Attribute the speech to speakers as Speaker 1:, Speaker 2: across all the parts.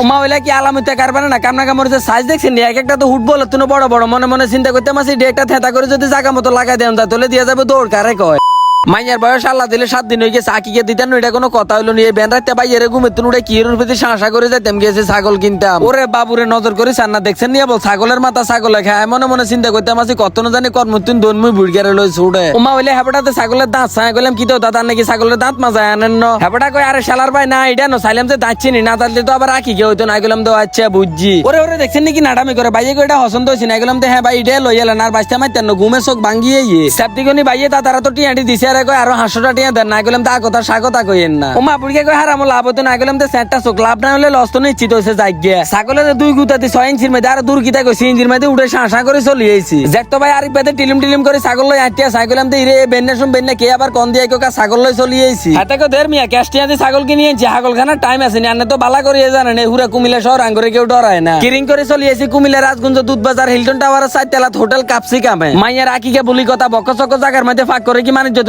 Speaker 1: ওমা হইলে কি আলামিতে কারবারে না? কামনা কামড়ে সাইজ দেখছেন এক একটা তো বড় বড়। মনে মনে চিন্তা করতে মাসি একটা থেতা করে যদি জায়গা মতো লাগাই দেন, তাহলে দিয়ে যাবে দৌড়, কারে কয়? মাইয়ার বয়স আল্লাহ দিলে সাত দিন হয়ে গেছে, আকিকে দিতেন এটা কোনো কথা হইল নিয়ে বেন রাখতে পাই এর ঘুমে তুমি উঠে কি এর প্রতি শাঁসা করে যেতাম গেছে ছাগল কিনতাম। ওরে বাবুরে নজর করে সান্না দেখছেন নিয়ে বল, ছাগলের মাথা ছাগলে খায়। মনে মনে চিন্তা করতাম, আছি কত না জানি কর্মতুন দনমুই বুড়গেরে লই ছুড়ে উমা হইলে হেপটাতে ছাগলের দাঁত ছায় গেলাম কি তো, দাদা নাকি ছাগলের দাঁত মাজায় আনেন ন? হেপটা কই আরে শালার ভাই, না, এটা ন, সাইলাম যে দাঁত চিনি না তাহলে তো আবার আকি কে হইতো না। গেলাম তো আচ্ছা বুঝছি। ওরে ওরে, দেখছেন নাকি নাডামি করে? ভাইয়ে কই এটা হসন্ত হইছে না। গেলাম তো হ্যাঁ ভাই এটা লই এলেন আর বাঁচতে আমার তেন ঘুমে চোখ ভাঙ্গিয়ে ইয়ে। সাবদিগনি ভাইয়ে তারা তো টিয়াটি দিছে আরে কই আরও হাঁসটা টিয়া দেন না গেলাম তো কথা স্বাগতা কইেন না। ওমা বুড়িকে কই হারামো লাভ হতো না গেলাম তো সেটটা চোখ লাভ না হলে লস তো নিশ্চিত হইছে যাই গিয়া। ছাগলের দুই গুতাতে ছয় ইঞ্চির মধ্যে আর দূর কিতা কইছি ইঞ্চির মধ্যে উঠে শাঁসা করে চলি আইছি। দেখ তো ভাই আরিফ পেতে টিলিম টিলিম করে ছাগল লই আটিয়া ছাগলাম তো ইরে বেন্নে শুন বেন্নে কে আবার কন দিয়ে কোকা ছাগল লই চলি আইছি। হাতে কো দের মিয়া ক্যাস্টিয়া দিয়ে ছাগল কিনে আনছি ছাগল খানার টাইম আছে না তো বালা করিয়ে জানেন এই হুরা কুমিল্লা শহর আঙ্গরে কেউ ডরায় না। কিরিং করে চলি আইছি কুমিল্লা রাজগঞ্জ দুধ বাজার হিলটন টাওয়ার সাইড তেলাত হোটেল কাপসি কামে। মাইয়ার আকিকে বলি কথা বক চক জায়গার মধ্যে ফাঁক করে কি মানে যত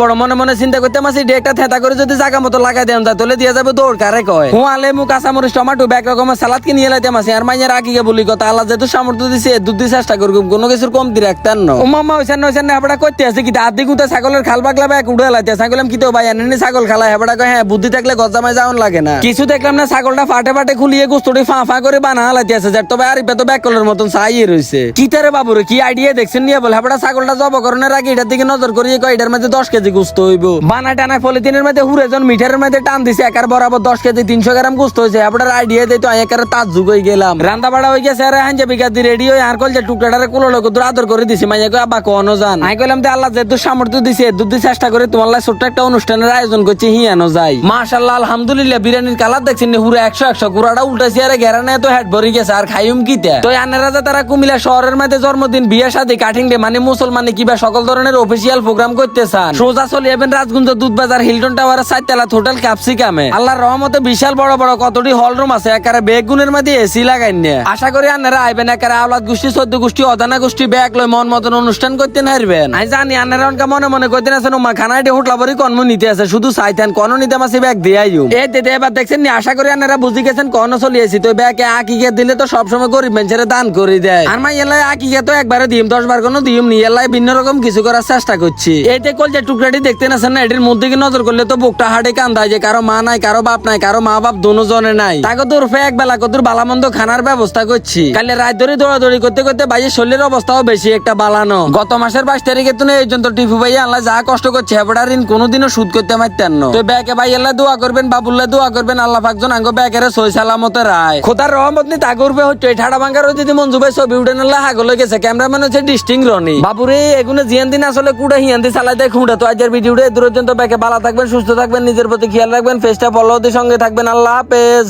Speaker 1: বড় মনে মনে চিন্তা করতে মাসি একটা থেতা করে যদি জায়গা মতো লাগাই দেন তাহলে দিয়ে যাবে দৌড় কারে কয়। হুয়া লেমু কাঁচামরিচ টমাটো ব্যাগ রকমের সালাদ কিনে লাইতে মাসি আর মাইয়ার আকিকে বলি কথা আল্লাহ যেহেতু সামর্থ্য দিছে দুধ দিয়ে চেষ্টা করুম কোনো কিছুর কমতি রাখতেন না। ও মামা হইছেন নইছেন না হেপড়া করতে আছে কি আদি গুতে ছাগলের খাল পাগলা ব্যাগ উড়ে লাইতে ছাগলাম কি তো ভাই এনে ছাগল খালা হেপড়া কয় হ্যাঁ বুদ্ধি থাকলে গজামাই যাওন লাগে না। কিছু দেখলাম না ছাগলটা ফাটে ফাটে খুলিয়ে গুস্তটি ফা ফা করে বানা লাইতে আছে যার তো ভাই আরিফে তো ব্যাগ কলের মতন চাইয়ে রইছে। কি তারে বাবুরে কি আইডিয়া দেখছেন নিয়ে বলে হেপড়া ছাগলটা জব করণের আগে এটার দিকে নজর করিয়ে কয় এটার মধ্যে দশ কেজি গুস্ত হইব। বানা টানা পলিথিনের মধ্যে মধ্যে টান দিছে, একার বরাবর দশ কেজি তিনশো গ্রাম হয়েছে আপনার আইডিয়া তো একারে তার যুগ হয়ে গেলাম। বাড়া হয়ে গেছে, আরে বিঘা রেডি হয়ে আর কল যে কুলো লোক দূর আদর করে দিছি কইলাম যে আল্লাহ সামর্থ্য দিছে চেষ্টা করে তোমার ছোট্ট একটা অনুষ্ঠানের আয়োজন করছি, হিয়ানো যাই। মাশাল্লাহ আলহামদুলিল্লাহ, বিরিয়ানির কালার দেখছেন হুরে একশো একশো, কুড়াটা উল্টাছি আরে গেরানে তো হেড ভরি গেছে, আর খাইম কিতে? তো আনেরা যে তারা কুমিল্লা শহরের মধ্যে জন্মদিন, বিয়ে শাদী কাটিং ডে মানে মুসলমানে কিবা সকল ধরনের অফিসিয়াল প্রোগ্রাম করতে চান। সোজা চলে যাবেন রাজগঞ্জ দুধ বাজার হিলটন টাওয়ারের সাইড তেলাত হোটেল ক্যাপসিকামে আল্লাহর রহমতে বিশাল বড় বড় কতটি হল রুম আছে একারে বেগুনের মধ্যে এসি লাগাই নিয়ে। আশা করি আনারা আইবেন একারে আওলাদ গোষ্ঠী, চোদ্দ গোষ্ঠী অদানা গোষ্ঠী, ব্যাগ লই মন মতন অনুষ্ঠান করতে নারবেন আমি জানি আনারা অনকা মনে মনে করতে আছেন মা খানায় ডে হোটলা বরি কর্ম নিতে আছে, শুধু চাইতেন কোন নিতে মাসি ব্যাগ দিয়াই এ দিতে এবার দেখছেন আশা করি আনারা বুঝি গেছেন কোন চলিয়েছি তো ব্যাগ আকিকে দিলে তো সবসময় গরিব মানুষের দান করে দেয়। আর মাই এলাই আকিকে তো একবারে দিম দশ বার কোনো দিম নি এলাই ভিন্ন রকম কিছু করার চেষ্টা করছি। এইতে কল যে টুকরাটি দেখতে আছেন না, এটির মধ্যে কি নজর করলে তো বুকটা হাটে কান্দায় যে কারও মা নাই, কারও বাপ নাই, কারও মা বাপ দোনো জনে নাই। তাকে তোর ফে এক বেলা কতুর বালামন্দ খানার ব্যবস্থা করছি। কালে রাত ধরে দৌড়াদৌড়ি করতে করতে বাইরের শরীরের অবস্থাও বেশি একটা বালানো। গত মাসের বাইশ তারিখে তুমি এই জন্য টিপু ভাই আল্লাহ যা কষ্ট করছে, হেবড়া ঋণ কোনোদিনও সুদ করতে পারতেন না। তো ব্যাকে ভাই আল্লাহ দোয়া করবেন, বাবুল্লাহ দোয়া করবেন, আল্লাহ পাকজন আঙ্গ ব্যাকের সই সালামতে রায়। খোদার রহমত নি তা করবে হচ্ছে ঠাড়া ভাঙ্গার যদি মঞ্জু ভাই ছবি উঠে নিলে হাগলে গেছে, ক্যামেরাম্যান হচ্ছে ডিস্টিং রনি। বাবুরে এগুলো জিয়ান দিন আসলে কুড়া হিয়ান্দি চালাই দেয় খুঁড়া, তো আজকের ভিডিওটা পর্যন্ত ব্যাকে ভালো থাকবেন, সুস্থ থাকবেন, নিজের প্রতি খেয়াল রাখবেন ফেসটা ফলো সঙ্গে থাকবেন। আল্লাহ হাফেজ।